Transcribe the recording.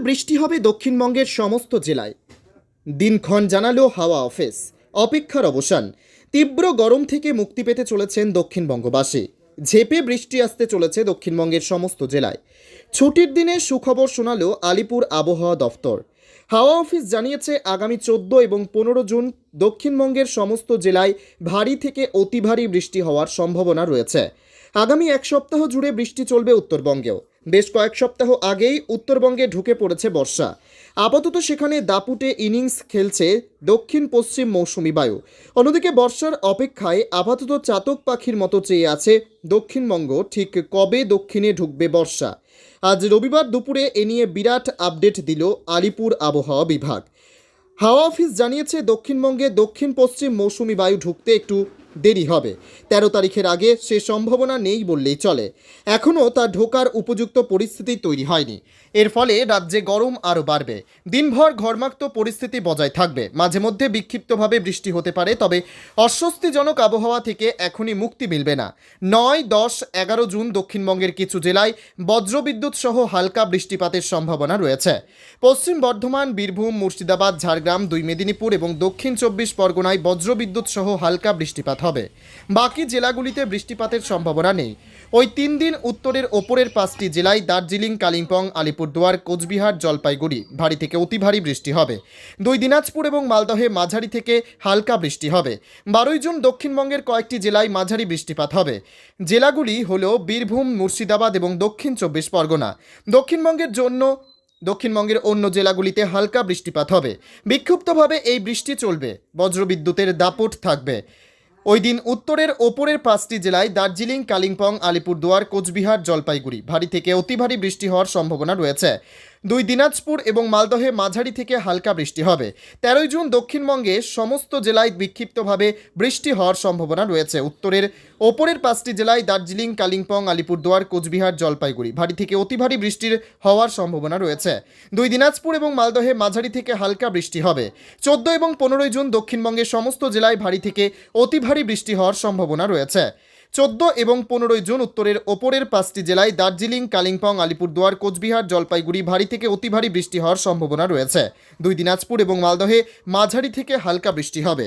বৃষ্টি হবে দক্ষিণবঙ্গের সমস্ত জেলায়। দিনক্ষণ জানালো হাওয়া অফিস। অপেক্ষার অবসান। তীব্র গরম থেকে মুক্তি পেতে চলেছেন দক্ষিণবঙ্গবাসী। ঝেপে বৃষ্টি আসতে চলেছে দক্ষিণবঙ্গের সমস্ত জেলায়। ছুটির দিনে সুখবর শোনালো আলিপুর আবহাওয়া দফতর। হাওয়া অফিস জানিয়েছে, আগামী চোদ্দ এবং পনেরো জুন দক্ষিণবঙ্গের সমস্ত জেলায় ভারী থেকে অতি ভারী বৃষ্টি হওয়ার সম্ভাবনা রয়েছে। আগামী এক সপ্তাহ জুড়ে বৃষ্টি চলবে উত্তরবঙ্গেও। বেশ কয়েক সপ্তাহ আগেই উত্তরবঙ্গে ঢুকে পড়েছে বর্ষা। আপাতত সেখানে দাপুটে ইনিংস খেলছে দক্ষিণ পশ্চিম মৌসুমি বায়ু। অন্যদিকে বর্ষার অপেক্ষায় আপাতত চাতক পাখির মতো চেয়ে আছে দক্ষিণবঙ্গ। ঠিক কবে দক্ষিণে ঢুকবে বর্ষা? আজ রবিবার দুপুরে এ নিয়ে বিরাট আপডেট দিল আলিপুর আবহাওয়া বিভাগ। হাওয়া অফিস জানিয়েছে, দক্ষিণবঙ্গে দক্ষিণ পশ্চিম মৌসুমি বায়ু ঢুকতে একটু দেরি হবে। তেরো তারিখের আগে সে সম্ভাবনা নেই বললেই চলে। এখনও তা ঢোকার উপযুক্ত পরিস্থিতি তৈরি হয়নি। এর ফলে রাজ্যে গরম আরও বাড়বে। দিনভর ঘর্মাক্ত পরিস্থিতি বজায় থাকবে। মাঝে মধ্যে বিক্ষিপ্তভাবে বৃষ্টি হতে পারে, তবে অস্বস্তিজনক আবহাওয়া থেকে এখনই মুক্তি মিলবে না। নয়, দশ, এগারো জুন দক্ষিণবঙ্গের কিছু জেলায় বজ্রবিদ্যুৎ সহ হালকা বৃষ্টিপাতের সম্ভাবনা রয়েছে। পশ্চিম বর্ধমান, বীরভূম, মুর্শিদাবাদ, ঝাড়গ্রাম, দুই মেদিনীপুর এবং দক্ষিণ চব্বিশ পরগনায় বজ্রবিদ্যুৎ সহ হালকা বৃষ্টিপাত হবে বাকি জেলাগুলিতে বৃষ্টিপাতের সম্ভাবনা নেই। ওই তিন দিন উত্তরের ওপরের পাঁচটি জেলায় দার্জিলিং, কালিম্পং, আলিপুরদুয়ার, কোচবিহার, জলপাইগুড়ি ভারী থেকে অতি ভারী বৃষ্টি হবে। দুই দিনাজপুর এবং মালদহে মাঝারি থেকে হালকা বৃষ্টি হবে। বারোই জুন দক্ষিণবঙ্গের কয়েকটি জেলায় মাঝারি বৃষ্টিপাত হবে। জেলাগুলি হল বীরভূম, মুর্শিদাবাদ এবং দক্ষিণ চব্বিশ পরগনা। দক্ষিণবঙ্গের জন্য, দক্ষিণবঙ্গের অন্য জেলাগুলিতে হালকা বৃষ্টিপাত হবে। বিক্ষিপ্তভাবে এই বৃষ্টি চলবে। বজ্রবিদ্যুতের দাপট থাকবে। ওই দিন উত্তরের ওপরের পাঁচটি জেলায় দার্জিলিং, কালিম্পং, আলিপুরদুয়ার, কোচবিহার, জলপাইগুড়ি। ভারী থেকে অতি ভারী বৃষ্টি হওয়ার সম্ভাবনা রয়েছে। দুই দিনাজপুর এবং মালদহে মাঝারি থেকে হালকা বৃষ্টি হবে। তেরোই জুন দক্ষিণবঙ্গে সমস্ত জেলায় বিক্ষিপ্তভাবে বৃষ্টি হওয়ার সম্ভাবনা রয়েছে। উত্তরের ওপরের পাঁচটি জেলায় দার্জিলিং, কালিম্পং, আলিপুরদুয়ার, কোচবিহার, জলপাইগুড়ি ভারী থেকে অতি ভারী বৃষ্টির হওয়ার সম্ভাবনা রয়েছে। দুই দিনাজপুর এবং মালদহে মাঝারি থেকে হালকা বৃষ্টি হবে। চোদ্দ এবং পনেরোই জুন দক্ষিণবঙ্গের সমস্ত জেলায় ভারী থেকে অতি ভারী বৃষ্টি হওয়ার সম্ভাবনা রয়েছে। চোদ্দ এবং পনেরোই জুন উত্তরের ওপরের পাঁচটি জেলায় দার্জিলিং, কালিম্পং, আলিপুরদুয়ার, কোচবিহার, জলপাইগুড়ি ভারী থেকে অতি ভারী বৃষ্টি হওয়ার সম্ভাবনা রয়েছে। দুই দিনাজপুর এবং মালদহে মাঝারি থেকে হালকা বৃষ্টি হবে।